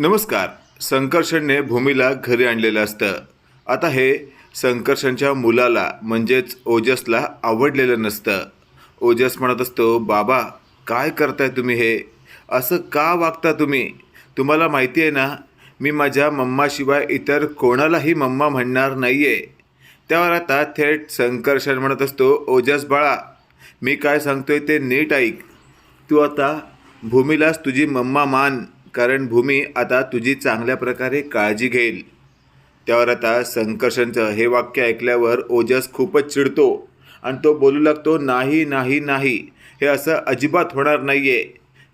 नमस्कार. संकर्षणने भूमीला घरी आणलेलं असतं. आता हे संकर्षणच्या मुलाला म्हणजेच ओजसला आवडलेलं नसतं. ओजस म्हणत असतो बाबा काय करताय तुम्ही हे? असं का वागता तुम्ही? तुम्हाला माहिती आहे ना मी माझ्या मम्माशिवाय इतर कोणालाही मम्मा म्हणणार नाही आहे त्यावर आता थेट संकर्षण म्हणत असतो ओजस बाळा मी काय सांगतोय ते नीट ऐक. तू आता भूमीलाच तुझी मम्मा मान. कारण भूमी आता तुझी चांगल्या प्रकारे काळजी घेईल. त्यावर आता संकर्षणचं हे वाक्य ऐकल्यावर ओजस खूपच चिडतो आणि तो बोलू लागतो नाही नाही नाही. हे असं अजिबात होणार नाही आहे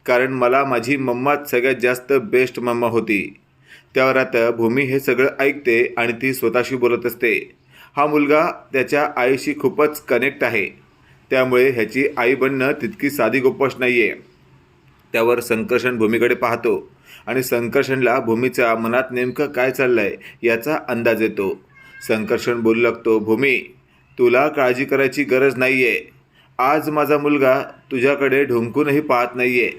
कारण मला माझी मम्माच सगळ्यात जास्त बेस्ट मम्मा होती. त्यावर आता भूमी हे सगळं ऐकते आणि ती स्वतःशी बोलत असते. हा मुलगा त्याच्या आईशी खूपच कनेक्ट आहे. त्यामुळे ह्याची आई बनणं तितकी साधी गोष्ट नाही आहे त्यावर संकर्षण भूमीकडे पाहतो. आणि संकर्षणला भूमीच्या मनात नेमकं काय चाललंय याचा अंदाज येतो. संकर्षण बोलू लागतो भूमी तुला काळजी करायची गरज नाही आहे आज माझा मुलगा तुझ्याकडे ढुंकूनही पाहत नाही आहे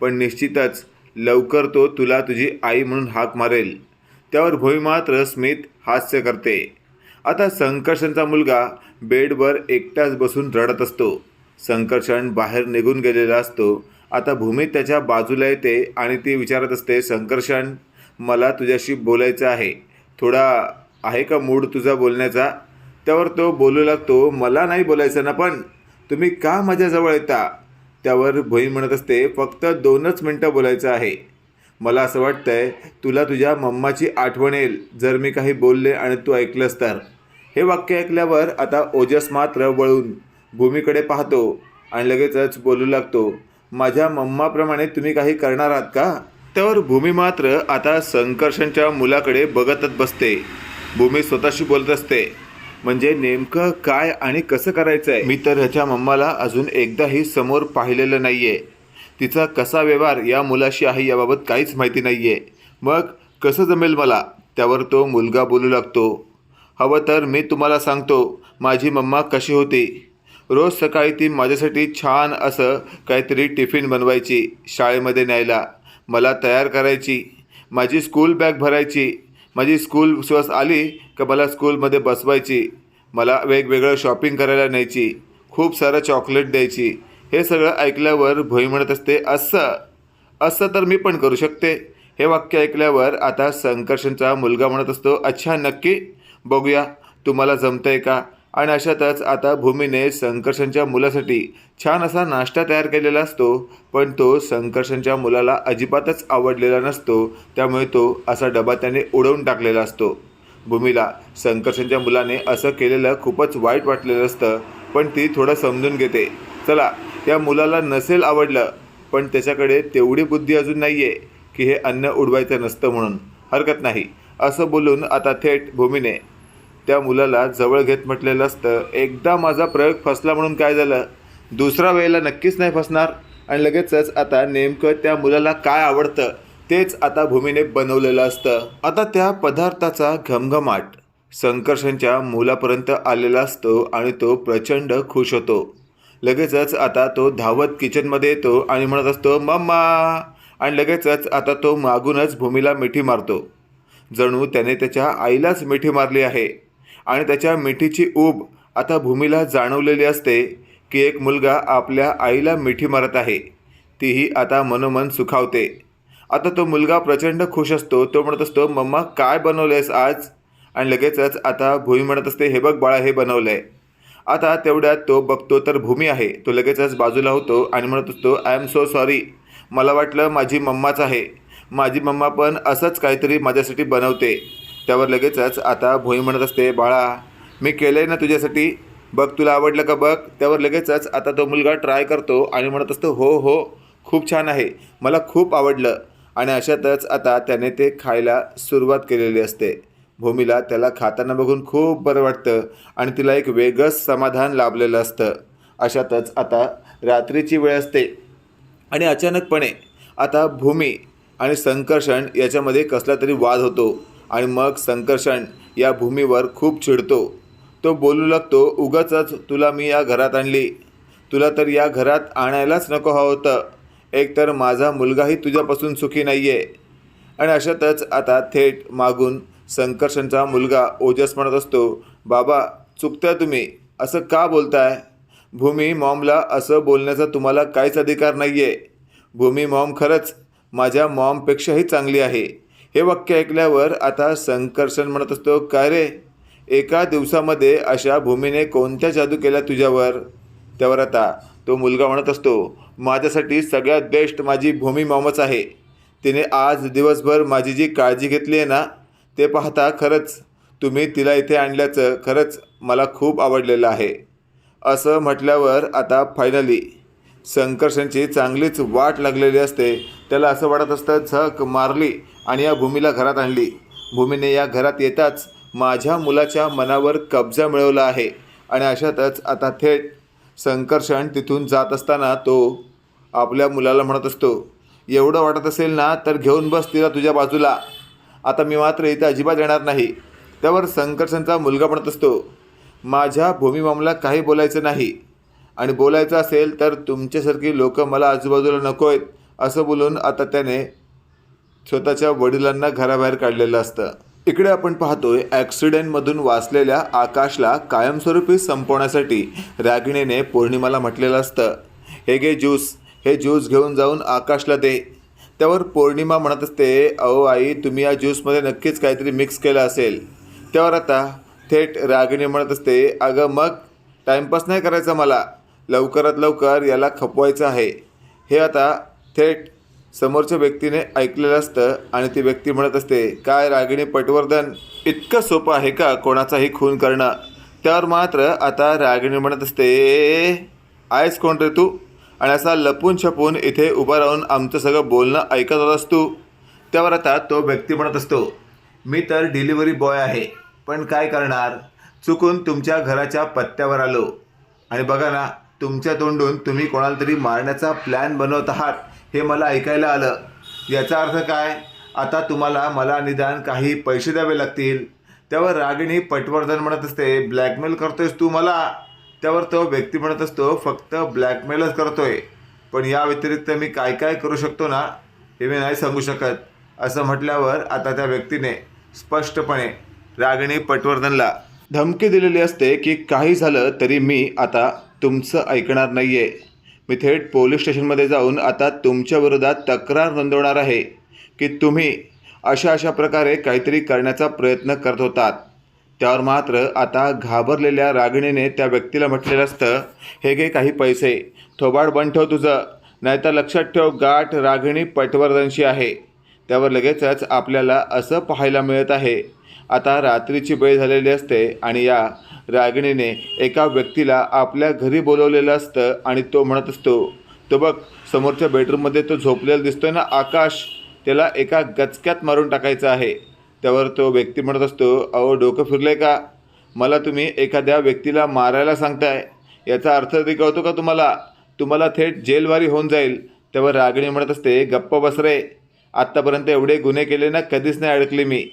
पण निश्चितच लवकर तो तुला तुझी आई म्हणून हाक मारेल. त्यावर भूमी मात्र स्मित हास्य करते. आता संकर्षणचा मुलगा बेडवर एकटाच बसून रडत असतो. संकर्षण बाहेर निघून गेलेला असतो. आता भूमी त्याच्या बाजूला येते आणि ती विचारत असते संकर्षण मला तुझ्याशी बोलायचं आहे. थोडा आहे का मूड तुझा बोलण्याचा? त्यावर तो बोलू लागतो मला नाही बोलायचं ना पण तुम्ही का माझ्याजवळ येता? त्यावर भूमी म्हणत असते फक्त दोनच मिनटं बोलायचं आहे. मला असं वाटतंय तुला तुझ्या मम्माची आठवण येईल जर मी काही बोलले आणि तू ऐकलंस तर. हे वाक्य ऐकल्यावर आता ओजस मात्र वळून भूमीकडे पाहतो आणि लगेचच बोलू लागतो माझ्या मम्माप्रमाणे तुम्ही काही करणार आहात का? त्यावर भूमी मात्र आता संकर्षणच्या मुलाकडे बघतच बसते. भूमी स्वतःशी बोलत असते. म्हणजे नेमकं काय आणि कसं करायचं आहे मी तर ह्याच्या मम्माला अजून एकदाही समोर पाहिलेलं नाही आहे तिचा कसा व्यवहार या मुलाशी आहे याबाबत काहीच माहिती नाही आहे मग कसं जमेल मला? त्यावर तो मुलगा बोलू लागतो. हवं तर मी तुम्हाला सांगतो माझी मम्मा कशी होती? रोज सकाळी ती माझ्यासाठी छान असं काहीतरी टिफिन बनवायची शाळेमध्ये न्यायला. मला तयार करायची. माझी स्कूल बॅग भरायची. माझी स्कूल स्वस आली का मला स्कूलमध्ये बसवायची. मला वेगवेगळं शॉपिंग करायला न्यायची. खूप सारं चॉकलेट द्यायची. हे सगळं ऐकल्यावर भोई म्हणत असते असं? असं तर मी पण करू शकते. हे वाक्य ऐकल्यावर आता संकर्षणचा मुलगा म्हणत असतो अच्छा नक्की? बघूया. तुम्हाला जमतंय का? आणि अशातच आता भूमीने संकर्षणच्या मुलासाठी छान असा नाश्ता तयार केलेला असतो पण तो संकर्षणच्या मुलाला अजिबातच आवडलेला नसतो त्यामुळे तो असा डबा त्याने उडवून टाकलेला असतो. भूमीला संकर्षणच्या मुलाने असं केलेलं खूपच वाईट वाटलेलं असतं पण ती थोडं समजून घेते. चला त्या मुलाला नसेल आवडलं पण त्याच्याकडे तेवढी बुद्धी अजून नाही आहे की हे अन्न उडवायचं नसतं म्हणून. हरकत नाही असं बोलून आता थेट भूमीने त्या मुलाला जवळ घेत म्हटलेलं असतं. एकदा माझा प्रयोग फसला म्हणून काय झालं? दुसरा वेळेला नक्कीच नाही फसणार. आणि लगेचच आता नेमकं त्या मुलाला काय आवडतं तेच आता भूमीने बनवलेलं असतं. आता त्या पदार्थाचा घमघमाट संकर्षणच्या मुलापर्यंत आलेला असतो आणि तो प्रचंड खुश होतो. लगेचच आता तो धावत किचनमध्ये येतो आणि म्हणत असतो मम्मा! आणि लगेचच आता तो मागूनच भूमीला मिठी मारतो. जणू त्याने त्याच्या आईलाच मिठी मारली आहे. आणि त्याच्या मिठीची ऊब आता भूमीला जाणवलेली असते की एक मुलगा आपल्या आईला मिठी मारत आहे. तीही आता मनोमन सुखावते. आता तो मुलगा प्रचंड खुश असतो. तो म्हणत असतो मम्मा काय बनवलंयस आज? आणि लगेचच आता भूमी म्हणत असते हे बघ बाळा हे बनवलं आहे आता तेवढ्यात तो बघतो तर भूमी आहे. तो लगेचच बाजूला होतो आणि म्हणत असतो आय एम सो सॉरी. मला वाटलं माझी मम्माच आहे. माझी मम्मा पण असंच काहीतरी माझ्यासाठी बनवते. त्यावर लगेचच आता भोई म्हणत असते बाळा मी केलं आहे ना तुझ्यासाठी. बघ तुला आवडलं का बघ. त्यावर लगेचच आता तो मुलगा ट्राय करतो आणि म्हणत असतो हो हो खूप छान आहे. मला खूप आवडलं. आणि अशातच आता त्याने ते खायला सुरुवात केलेली असते. भूमीला त्याला खाताना बघून खूप बरं वाटतं आणि तिला एक वेगळंच समाधान लाभलेलं असतं. अशातच आता रात्रीची वेळ असते आणि अचानकपणे आता भूमी आणि संकर्षण याच्यामध्ये कसला तरी वाद होतो. आणि मग संकर्षण या भूमीवर खूप चिडतो. तो बोलू लागतो उगाचच तुला मी या घरात आणली. तुला तर या घरात आणायलाच नको हवं होतं. एकतर माझा मुलगाही तुझ्यापासून सुखी नाही आहे आणि अशातच आता थेट मागून संकर्षणचा मुलगा ओजस म्हणत असतो बाबा चुकताय तुम्ही. असं का बोलताय? भूमी मॉमला असं बोलण्याचा तुम्हाला काहीच अधिकार नाही आहे भूमी मॉम खरंच माझ्या मॉमपेक्षाही चांगली आहे. हे वाक्य ऐकल्यावर आता संकर्षण म्हणत असतो काय रे? एका दिवसामध्ये अशा भूमीने कोणत्या जादू केल्या तुझ्यावर? त्यावर आता तो मुलगा म्हणत असतो माझ्यासाठी सगळ्यात बेस्ट माझी भूमी मॉमच आहे. तिने आज दिवसभर माझी जी काळजी घेतली आहे ना ते पाहता खरंच तुम्ही तिला इथे आणल्याचं खरंच मला खूप आवडलेलं आहे. असं म्हटल्यावर आता फायनली संकर्षणची चांगलीच वाट लागलेली असते. त्याला असं वाटत असतं झक मारली आणि या भूमीला घरात आणली. भूमीने या घरात येताच माझ्या मुलाच्या मनावर कब्जा मिळवला आहे. आणि अशातच आता थेट संकर्षण तिथून जात असताना तो आपल्या मुलाला म्हणत असतो एवढं वाटत असेल ना तर घेऊन बस तिला तुझ्या बाजूला. आता मी मात्र इथे अजिबात येणार नाही. त्यावर संकर्षणचा मुलगा म्हणत असतो माझ्या भूमीमामला काही बोलायचं नाही. आणि बोलायचं असेल तर तुमच्यासारखी लोकं मला आजूबाजूला नको आहेत असं बोलून आता त्याने स्वतःच्या वडिलांना घराबाहेर काढलेलं असतं. इकडे आपण पाहतोय ॲक्सिडेंटमधून वाचलेल्या आकाशला कायमस्वरूपी संपवण्यासाठी रागिणीने पौर्णिमाला म्हटलेलं असतं. हे घे ज्यूस हे ज्यूस घेऊन जाऊन आकाशला दे. त्यावर पौर्णिमा म्हणत असते अहो आई तुम्ही या ज्यूसमध्ये नक्कीच काहीतरी मिक्स केलं असेल. त्यावर आता थेट रागिणी म्हणत असते अगं मग टाईमपास नाही करायचा मला. लवकरात लवकर याला खपवायचं आहे. हे आता थेट समोरच्या व्यक्तीने ऐकलेलं असतं आणि ती व्यक्ती म्हणत असते काय रागिणी पटवर्धन इतकं सोपं आहे का कोणाचाही खून करणं? त्यावर मात्र आता रागिणी म्हणत असते आहेस कोण रे तू? आणि असा लपून छपून इथे उभा राहून आमचं सगळं बोलणं ऐकत असतो त्यावर आता तो व्यक्ती म्हणत असतो मी तर डिलिव्हरी बॉय आहे पण काय करणार? चुकून तुमच्या घराच्या पत्त्यावर आलो. आणि बघा ना तुमच्या तोंडून तुम्ही कोणाला तरी मारण्याचा प्लॅन बनवत आहात. हे मला ऐकायला आलं. याचा अर्थ काय? आता तुम्हाला मला निदान काही पैसे द्यावे लागतील. त्यावर रागिणी पटवर्धन म्हणत असते ब्लॅकमेल करतोयस तू मला? त्यावर तो व्यक्ती म्हणत असतो फक्त ब्लॅकमेलच करतोय. पण या व्यतिरिक्त मी काय काय करू शकतो ना हे मी नाही सांगू शकत. असं म्हटल्यावर आता त्या व्यक्तीने स्पष्टपणे रागिणी पटवर्धनला धमकी दिलेली असते की काही झालं तरी मी आता तुमचं ऐकणार नाही आहे मी थेट पोलीस स्टेशनमध्ये जाऊन आता तुमच्या विरोधात तक्रार नोंदवणार आहे की तुम्ही अशा अशा प्रकारे काहीतरी करण्याचा प्रयत्न करत होतात. त्यावर मात्र आता घाबरलेल्या रागिणीने त्या व्यक्तीला म्हटलेलं असतं हे घे काही पैसे थोबाड बंद ठेव तुझं नाहीतर लक्षात ठेव गाठ रागिणी पटवर्धनशी आहे. त्यावर लगेचच आपल्याला असं पाहायला मिळत आहे. आता रात्रीची वेळ झालेली असते आणि या रागिणीने एका व्यक्तीला आपल्या घरी बोलवलेलं असतं आणि तो म्हणत असतो तो बघ समोरच्या बेडरूममध्ये तो झोपलेला दिसतोय ना आकाश? त्याला एका गचक्यात मारून टाकायचं आहे. त्यावर तो व्यक्ती म्हणत असतो अहो डोकं फिरलं आहे का? मला तुम्ही एखाद्या व्यक्तीला मारायला सांगताय. याचा अर्थ ते कळतो का तुम्हाला? तुम्हाला थेट जेलवारी होऊन जाईल. तेव्हा रागिणी म्हणत असते गप्प बसरे आत्तापर्यंत एवढे गुन्हे केले ना कधीच नाही अडकले मी.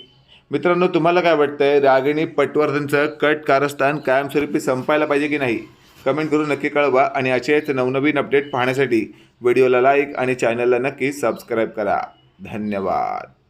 मित्रांनो तुम्हाला काय वाटतंय? रागिणी पटवर्धनचं कट कारस्थान कायमस्वरूपी संपायला पाहिजे की नाही? कमेंट करून नक्की कळवा आणि असेच नवनवीन अपडेट पाहण्यासाठी व्हिडिओला लाईक आणि चॅनलला नक्की सबस्क्राईब करा. धन्यवाद.